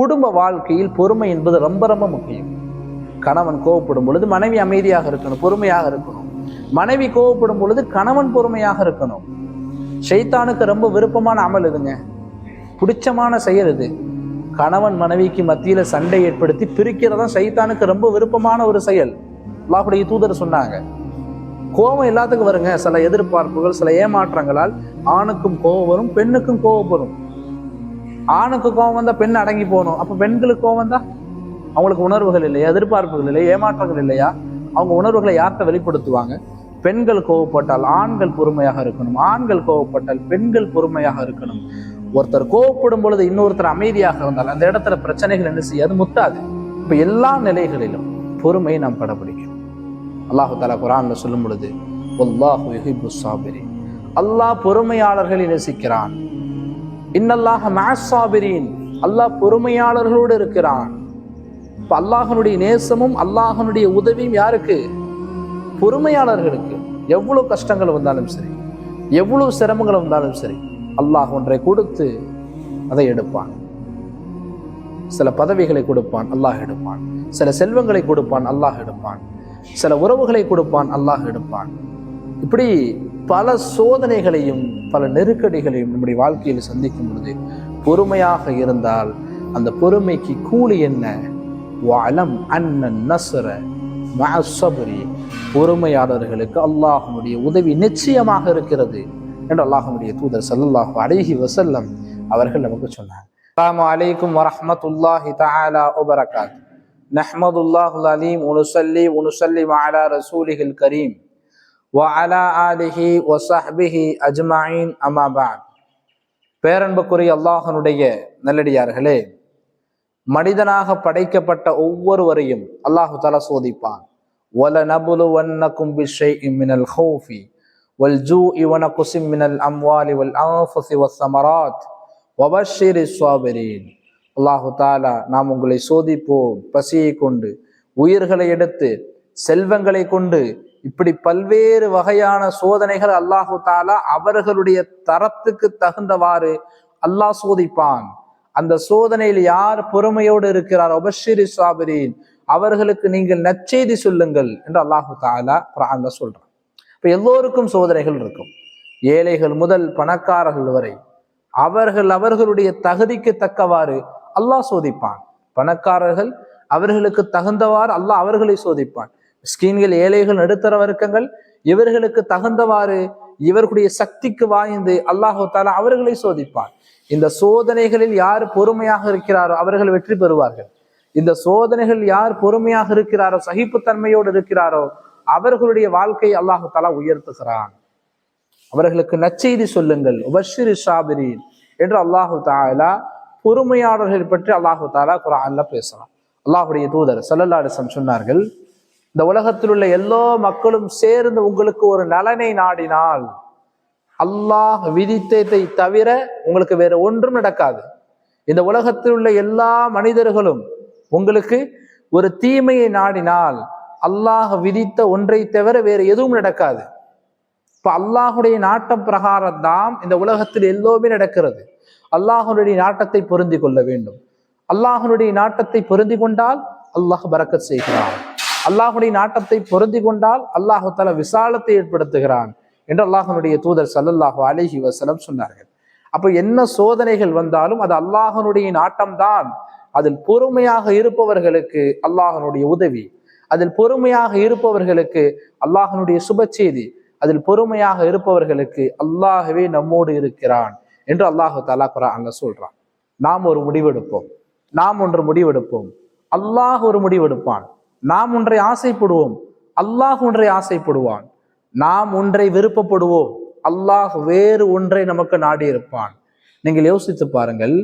குடும்ப வாழ்க்கையில் பொறுமை என்பது ரொம்ப ரொம்ப முக்கியம். கணவன் கோவப்படும் பொழுது மனைவி அமைதியாக இருக்கணும் பொறுமையாக இருக்கணும். மனைவி கோவப்படும் பொழுது கணவன் பொறுமையாக இருக்கணும். ஷைத்தானுக்கு ரொம்ப விருப்பமான அமல் இதுங்க பிடிச்சமான செயல் இது கணவன் மனைவிக்கு மத்தியில் சண்டை ஏற்படுத்தி பிரிக்கிறதா சைத்தானுக்கு ரொம்ப விருப்பமான ஒரு செயல். அல்லாஹுடைய தூதர் சொன்னாங்க. கோபம் எல்லாத்துக்கும் வருங்க. சில எதிர்பார்ப்புகள் சில ஏமாற்றங்களால் ஆணுக்கும் கோபம் வரும் பெண்ணுக்கும் கோபம் வரும். ஆணுக்கு கோபம் வந்தா பெண் அடங்கி போகணும். அப்ப பெண்களுக்கு கோபம் வந்தா அவங்களுக்கு உணர்வுகள் இல்லையா எதிர்பார்ப்புகள் இல்லையா ஏமாற்றங்கள் இல்லையா? அவங்க உணர்வுகளை யார்கிட்ட வெளிப்படுத்துவாங்க? பெண்கள் கோவப்பட்டால் ஆண்கள் பொறுமையாக இருக்கணும். ஆண்கள் கோவப்பட்டால் பெண்கள் பொறுமையாக இருக்கணும். ஒருத்தர் கோவப்படும் பொழுது இன்னொருத்தர் அமைதியாக இருந்தால் அந்த இடத்துல பிரச்சனைகள் என்ன செய்யாது? முத்தாது இப்ப எல்லா நிலைகளிலும் பொறுமையை நாம் கடைபிடிக்கணும். அல்லாஹு தாலா குரான்ல சொல்லும் பொழுது "வல்லாஹு யுஹிப்பு அல்லாஹ் பொறுமையாளர்களை நேசிக்கிறான். இன்னல்லாஹ மாசாபிரின் அல்லாஹ் பொறுமையாளர்களோடு இருக்கிறான். இப்போ அல்லாஹனுடைய நேசமும் அல்லாஹனுடைய உதவியும் யாருக்கு? பொறுமையாளர்களுக்கு. எவ்வளோ கஷ்டங்கள் வந்தாலும் சரி எவ்வளோ சிரமங்கள் வந்தாலும் சரி அல்லாஹ் ஒன்றை கொடுத்து அதை எடுப்பான். சில பதவிகளை கொடுப்பான் அல்லாஹ் எடுப்பான். சில செல்வங்களை கொடுப்பான் அல்லாஹ் எடுப்பான். சில உறவுகளை கொடுப்பான் அல்லாஹ் எடுப்பான். இப்படி பல சோதனைகளையும் பல நெருக்கடிகளையும் நம்முடைய வாழ்க்கையில் சந்திக்கும் பொழுது பொறுமையாக இருந்தால் அந்த பொறுமைக்கு கூலி என்ன? வலம் அண்ணன் நசர மசபரி பொறுமையாளர்களுக்கு அல்லாஹனுடைய உதவி நிச்சயமாக இருக்கிறது என்று அல்லாஹனுடைய தூதர் சல்லாஹு அலைஹி வசல்லம் அவர்கள் நமக்கு சொன்னாங்க. அஸ்ஸலாமு அலைக்கும் வரஹ்மத்துல்லாஹி தஆலா வபரகாத். அலீம் உனுசல்லி உனுசல்லிம் அலா ரசூலிகள் கரீம். وعلى آله وصحبه أجمعين أما بعد பேரன்புக்குரிய அல்லாஹனுடைய நல்லடியார்களே மனிதனாக படைக்கப்பட்ட ஒவ்வொருவரையும் அல்லாஹு தஆலா சோதிப்பான் وَلَنَبْلُوَنَّكُمْ بِشَيْءٍ مِنَ الْخَوْفِ وَالْجُوعِ وَنَقْصٍ مِنَ الْأَمْوَالِ وَالْأَنفُسِ وَالثَّمَرَاتِ وَبَشِّرِ الصَّابِرِينَ அல்லாஹு தாலா நாம் உங்களை சோதிப்போம் பசியை கொண்டு உயிர்களை எடுத்து செல்வங்களை கொண்டு இப்படி பல்வேறு வகையான சோதனைகள் அல்லாஹு தாலா அவர்களுடைய தரத்துக்கு தகுந்தவாறு அல்லாஹ் சோதிப்பான். அந்த சோதனையில் யார் பொறுமையோடு இருக்கிறார்? ஒபஷிரி சாபிரின். அவர்களுக்கு நீங்கள் நச்செய்தி சொல்லுங்கள் என்று அல்லாஹு தாலா குரான்ல சொல்றான். இப்ப எல்லோருக்கும் சோதனைகள் இருக்கும். ஏழைகள் முதல் பணக்காரர்கள் வரை அவர்கள் அவர்களுடைய தகுதிக்கு தக்கவாறு அல்லாஹ் சோதிப்பான். பணக்காரர்கள் அவர்களுக்கு தகுந்தவாறு அல்லாஹ் அவர்களை சோதிப்பான். ஸ்கீன்கள் ஏழைகள் நடுத்தர வர்க்கங்கள் இவர்களுக்கு தகுந்தவாறு இவர்களுடைய சக்திக்கு வாய்ந்து அல்லாஹு தாலா அவர்களை சோதிப்பார். இந்த சோதனைகளில் யார் பொறுமையாக இருக்கிறாரோ அவர்கள் வெற்றி பெறுவார்கள். இந்த சோதனைகள் யார் பொறுமையாக இருக்கிறாரோ சகிப்புத்தன்மையோடு இருக்கிறாரோ அவர்களுடைய வாழ்க்கை அல்லாஹு தாலா உயர்த்துகிறான். அவர்களுக்கு நச்செய்தி சொல்லுங்கள். உபஷிரி ஷாபிரின் என்று அல்லாஹு தாலா பொறுமையாளர்கள் பற்றி அல்லாஹு தாலா குரான்ல பேசலாம் அல்லாஹுடைய தூதர் சல்லல்லாடிசம் சொன்னார்கள் இந்த உலகத்தில் உள்ள எல்லா மக்களும் சேர்ந்து உங்களுக்கு ஒரு நலனை நாடினால் அல்லாஹ் விதித்ததை தவிர உங்களுக்கு வேற ஒன்றும் நடக்காது. இந்த உலகத்தில் உள்ள எல்லா மனிதர்களும் உங்களுக்கு ஒரு தீமையை நாடினால் அல்லாஹ் விதித்த ஒன்றை தவிர வேறு எதுவும் நடக்காது. இப்ப அல்லாஹுடைய நாட்டம் பிரகாரம் தான் இந்த உலகத்தில் எல்லோருமே நடக்கிறது. அல்லாஹனுடைய நாட்டத்தை பொருந்தி கொள்ள வேண்டும். அல்லாஹனுடைய நாட்டத்தை பொருந்தி கொண்டால் அல்லாஹ் பறக்க செய்கிறான். அல்லாஹுடைய நாட்டத்தை பொருந்தி கொண்டால் அல்லாஹு தலா விசாலத்தை ஏற்படுத்துகிறான் என்று அல்லாஹனுடைய தூதர் சல்லல்லாஹு அலிஹி வசலம் சொன்னார்கள். அப்போ என்ன சோதனைகள் வந்தாலும் அது அல்லாஹனுடைய நாட்டம்தான். அதில் பொறுமையாக இருப்பவர்களுக்கு அல்லாஹனுடைய உதவி. அதில் பொறுமையாக இருப்பவர்களுக்கு அல்லாஹனுடைய சுப செய்தி. அதில் பொறுமையாக இருப்பவர்களுக்கு அல்லாஹவே நம்மோடு இருக்கிறான் என்று அல்லாஹு தாலா குரான்ல சொல்றான். நாம் ஒரு முடிவெடுப்போம். நாம் ஒன்று முடிவெடுப்போம். அல்லாஹ் ஒரு முடிவெடுப்பான். நாம் ஒன்றை ஆசைப்படுவோம். அல்லாஹ் ஒன்றை ஆசைப்படுவான். நாம் ஒன்றை விருப்பப்படுவோம். அல்லாஹ் வேறு ஒன்றை நமக்கு நாடி இருப்பான் நீங்கள் யோசித்து பாருங்கள்.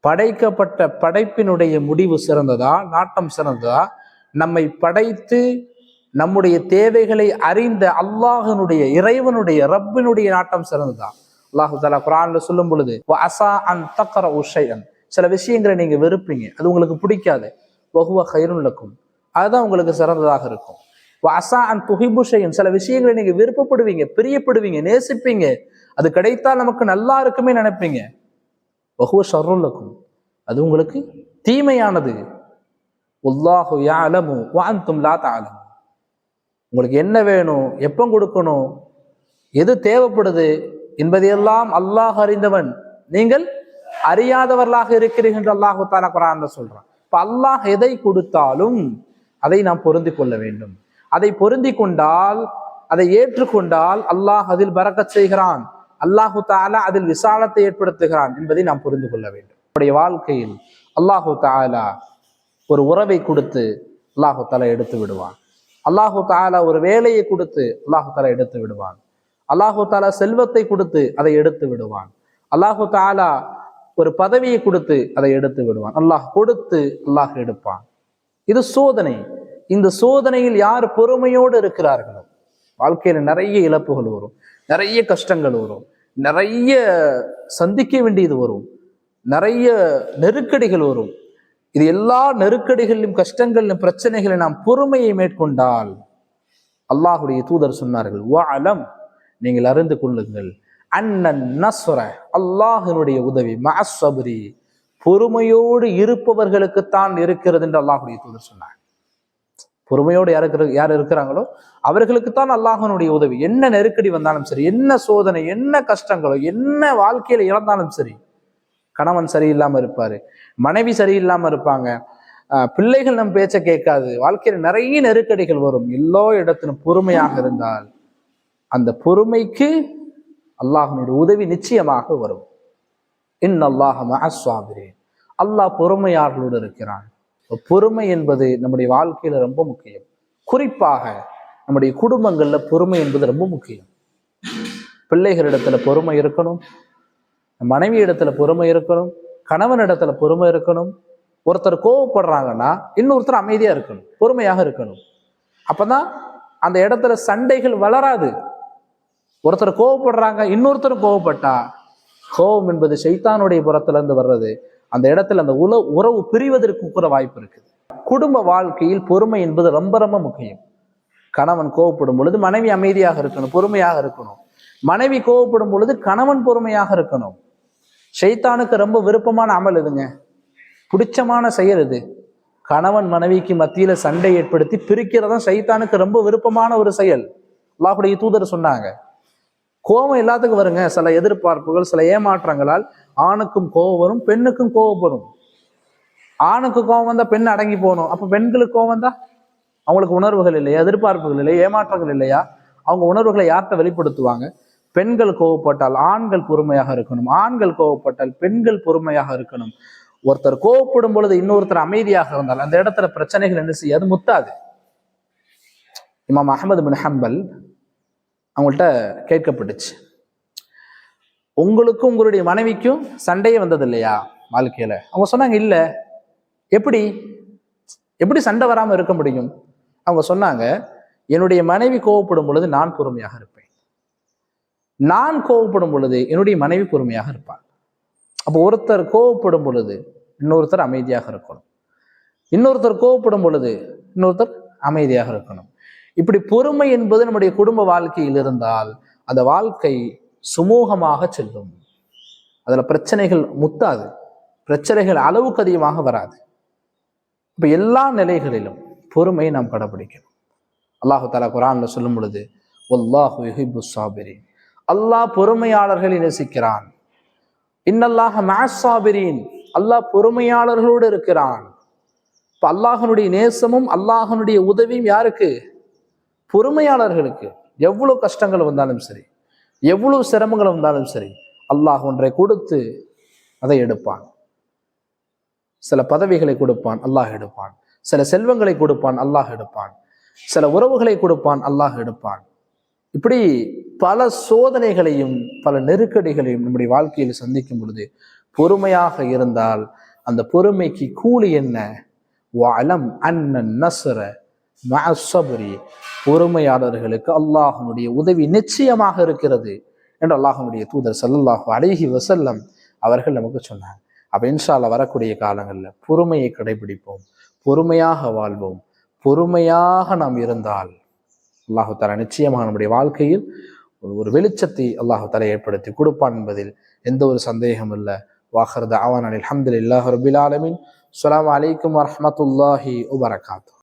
படைக்கப்பட்ட படைப்பினுடைய முடிவு சிறந்ததா? நாட்டம் சிறந்ததா? நம்மை படைத்து நம்முடைய தேவைகளை அறிந்த அல்லாஹனுடைய இறைவனுடைய ரப்பினுடைய நாட்டம் சிறந்ததா? அல்லாஹு தாலா குரான்ல சொல்லும் பொழுது அசா அன் தக்கர உஷயன் சில விஷயங்களை நீங்க வெறுப்பீங்க. அது உங்களுக்கு பிடிக்காது. வகுவ கயிறுலக்கும் அதுதான் உங்களுக்கு சிறந்ததாக இருக்கும். அசா அன் செய்யும் சில விஷயங்களை நீங்க விருப்பப்படுவீங்க பிரியப்படுவீங்க நேசிப்பீங்க. அது கிடைத்தால் நமக்கு நல்லா இருக்குமே நினைப்பீங்க. வகுவ ஷர்ருலக்கும் அது உங்களுக்கு தீமையானது. உல்லாஹு யாலமு வாந்தும் லா தாலமு உங்களுக்கு என்ன வேணும் எப்போ கொடுக்கணும் எது தேவைப்படுது என்பதையெல்லாம் அல்லாஹ் அறிந்தவன். நீங்கள் அறியாதவர்களாக இருக்கிறீர்கள் என்று அல்லாஹு தாலா குரான் சொல்றான். இப்ப அல்லாஹ் எதை கொடுத்தாலும் அதை நாம் பொருந்தி கொள்ள வேண்டும். அதை பொருந்தி கொண்டால் அதை ஏற்றுக்கொண்டால் அல்லாஹ் அதில் பறக்கச் செய்கிறான். அல்லாஹு தாலா அதில் விசாலத்தை ஏற்படுத்துகிறான் என்பதை நாம் புரிந்து கொள்ள வேண்டும். நம்முடைய வாழ்க்கையில் அல்லாஹு தாலா ஒரு உறவை கொடுத்து அல்லாஹு தாலா எடுத்து விடுவான். அல்லாஹு தாலா ஒரு வேலையை கொடுத்து அல்லாஹு தாலா எடுத்து விடுவான். அல்லாஹு தாலா செல்வத்தை கொடுத்து அதை எடுத்து விடுவான். அல்லாஹு தாலா ஒரு பதவியை கொடுத்து அதை எடுத்து விடுவான். அல்லாஹ் கொடுத்து அல்லாஹ் எடுப்பான். இது சோதனை. இந்த சோதனையில் யார் பொறுமையோடு இருக்கிறார்களோ வாழ்க்கையில நிறைய இழப்புகள் வரும் நிறைய கஷ்டங்கள் வரும் நிறைய சந்திக்க வேண்டியது வரும் நிறைய நெருக்கடிகள் வரும். இது எல்லா நெருக்கடிகளிலும் கஷ்டங்களிலும் பிரச்சனைகளை நாம் பொறுமையை மேற்கொண்டால் அல்லாஹுடைய தூதர் சொன்னார்கள் வஅலம் நீங்கள் அறிந்து கொள்ளுங்கள் அண்ணன் நஸ்ர அல்லாஹினுடைய உதவி மஅஸ்ஸபரி பொறுமையோடு இருப்பவர்களுக்குத்தான் இருக்கிறது என்று அல்லாஹுடைய தூதர் சொன்னார். பொறுமையோடு யார் இருக்கிற யார் இருக்கிறாங்களோ அவர்களுக்குத்தான் அல்லாஹனுடைய உதவி. என்ன நெருக்கடி வந்தாலும் சரி என்ன சோதனை என்ன கஷ்டங்களோ என்ன வாழ்க்கையில இழந்தாலும் சரி கணவன் சரியில்லாம இருப்பாரு மனைவி சரியில்லாம இருப்பாங்க. பிள்ளைகள் நம் பேச்ச கேட்காது. வாழ்க்கையில நிறைய நெருக்கடிகள் வரும். எல்லா இடத்திலும் பொறுமையாக இருந்தால் அந்த பொறுமைக்கு அல்லாஹனுடைய உதவி நிச்சயமாக வரும். இன் அல்லாஹ் மஅஸ்ஸாபிரீன். அல்லாஹ் பொறுமையாளர்களோடு இருக்கிறான். பொறுமை என்பது நம்முடைய வாழ்க்கையில ரொம்ப முக்கியம். குறிப்பாக நம்முடைய குடும்பங்கள்ல பொறுமை என்பது ரொம்ப முக்கியம். பிள்ளைகளிடத்துல பொறுமை இருக்கணும். மனைவி இடத்துல பொறுமை இருக்கணும். கணவன் இடத்துல பொறுமை இருக்கணும். ஒருத்தர் கோவப்படுறாங்கன்னா இன்னொருத்தர் அமைதியா இருக்கணும். பொறுமையாக இருக்கணும். அப்பதான் அந்த இடத்துல சண்டைகள் வளராது. ஒருத்தர் கோவப்படுறாங்க இன்னொருத்தரும் கோவப்பட்டா கோபம் என்பது சைத்தானுடைய புறத்திலிருந்து வர்றது. அந்த இடத்துல அந்த உல உறவு பிரிவதற்கு கூட வாய்ப்பு இருக்குது. குடும்ப வாழ்க்கையில் பொறுமை என்பது ரொம்ப ரொம்ப முக்கியம். கணவன் கோவப்படும் பொழுது மனைவி அமைதியாக இருக்கணும் பொறுமையாக இருக்கணும். மனைவி கோவப்படும் பொழுது கணவன் பொறுமையாக இருக்கணும். ஷைத்தானுக்கு ரொம்ப விருப்பமான அமல் இதுங்க பிடிச்சமான செயல் இது கணவன் மனைவிக்கு மத்தியில சண்டை ஏற்படுத்தி பிரிக்கிறதும் சைத்தானுக்கு ரொம்ப விருப்பமான ஒரு செயல். அல்லாஹுடைய தூதர் சொன்னாங்க. கோபம் எல்லாத்துக்கும் வருங்க. சில எதிர்பார்ப்புகள் சில ஏமாற்றங்களால் ஆணுக்கும் கோபம் வரும் பெண்ணுக்கும் கோபம் வரும். ஆணுக்கு கோபம் வந்தா பெண் அடங்கி போகணும். அப்போ பெண்களுக்கு கோபம் வந்தா அவங்களுக்கு உணர்வுகள் இல்லையா? எதிர்பார்ப்புகள் இல்லையா? ஏமாற்றங்கள் இல்லையா? அவங்க உணர்வுகளை யார்கிட்ட வெளிப்படுத்துவாங்க? பெண்கள் கோவப்பட்டால் ஆண்கள் பொறுமையாக இருக்கணும். ஆண்கள் கோவப்பட்டால் பெண்கள் பொறுமையாக இருக்கணும். ஒருத்தர் கோவப்படும் பொழுது இன்னொருத்தர் அமைதியாக இருந்தால் அந்த இடத்துல பிரச்சனைகள் என்ன செய்யாது? முத்தாது. இமாம் அகமது பின் ஹம்பல் அவங்கள்ட்ட கேட்கப்பட்டுச்சு. உங்களுக்கும் உங்களுடைய மனைவிக்கும் சண்டையே வந்தது இல்லையா வாழ்க்கையில்? அவங்க சொன்னாங்க இல்லை. எப்படி? எப்படி சண்டை வராமல் இருக்க முடியும்? அவங்க சொன்னாங்க என்னுடைய மனைவி கோவப்படும் பொழுது நான் பொறுமையாக இருப்பேன். நான் கோவப்படும் பொழுது என்னுடைய மனைவி பொறுமையாக இருப்பாள். அப்போ ஒருத்தர் கோவப்படும் பொழுது இன்னொருத்தர் அமைதியாக இருக்கணும். இன்னொருத்தர் கோவப்படும் பொழுது இன்னொருத்தர் அமைதியாக இருக்கணும். இப்படி பொறுமை என்பது நம்முடைய குடும்ப வாழ்க்கையில் இருந்தால் அந்த வாழ்க்கை சுமூகமாக செல்லும். அதில் பிரச்சனைகள் முத்தாது பிரச்சனைகள் அளவுக்கு அதிகமாக வராது. இப்போ எல்லா நிலைகளிலும் பொறுமையை நாம் கடைபிடிக்கணும். அல்லாஹு தாலா குரான்ல சொல்லும் பொழுது ஒல்லாஹு யுஹிப்பு சாபிரின் அல்லாஹ் பொறுமையாளர்களை நேசிக்கிறான். இன்னல்லாஹ மாசாபிரின் அல்லாஹ் பொறுமையாளர்களோடு இருக்கிறான். இப்போ அல்லாஹனுடைய நேசமும் அல்லாஹனுடைய உதவியும் யாருக்கு? பொறுமையாளர்களுக்கு எவ்வளவு கஷ்டங்கள் வந்தாலும் சரி எவ்வளவு சிரமங்கள் வந்தாலும் சரி அல்லாஹ் ஒன்றை கொடுத்து அதை எடுப்பான். சில பதவிகளை கொடுப்பான் அல்லாஹ் எடுப்பான். சில செல்வங்களை கொடுப்பான் அல்லாஹ் எடுப்பான். சில உறவுகளை கொடுப்பான் அல்லாஹ் எடுப்பான். இப்படி பல சோதனைகளையும் பல நெருக்கடிகளையும் நம்முடைய வாழ்க்கையில் சந்திக்கும் பொழுது பொறுமையாக இருந்தால் அந்த பொறுமைக்கு கூலி என்ன? வலம் அண்ணன் நசர மசபரி பொறுமையாளர்களுக்கு அல்லாஹனுடைய உதவி நிச்சயமாக இருக்கிறது என்று அல்லாஹனுடைய தூதர் ஸல்லல்லாஹு அழகி வசல்லம் அவர்கள் நமக்கு சொன்னாங்க. அப்ப இன்ஷால்ல வரக்கூடிய காலங்களில் பொறுமையை கடைபிடிப்போம் பொறுமையாக வாழ்வோம் பொறுமையாக நாம் இருந்தால் அல்லாஹு தாலா நிச்சயமாக நம்முடைய வாழ்க்கையில் ஒரு- வெளிச்சத்தை அல்லாஹு தாலா ஏற்படுத்தி கொடுப்பான் என்பதில் எந்த ஒரு சந்தேகம் இல்லை. வாஹர் தாவான் அலமதுல்லாஹ் ரபில் ஆலமின். அலாம் வலைக்கம் வரமத்துல்லாஹி உபரகாத்து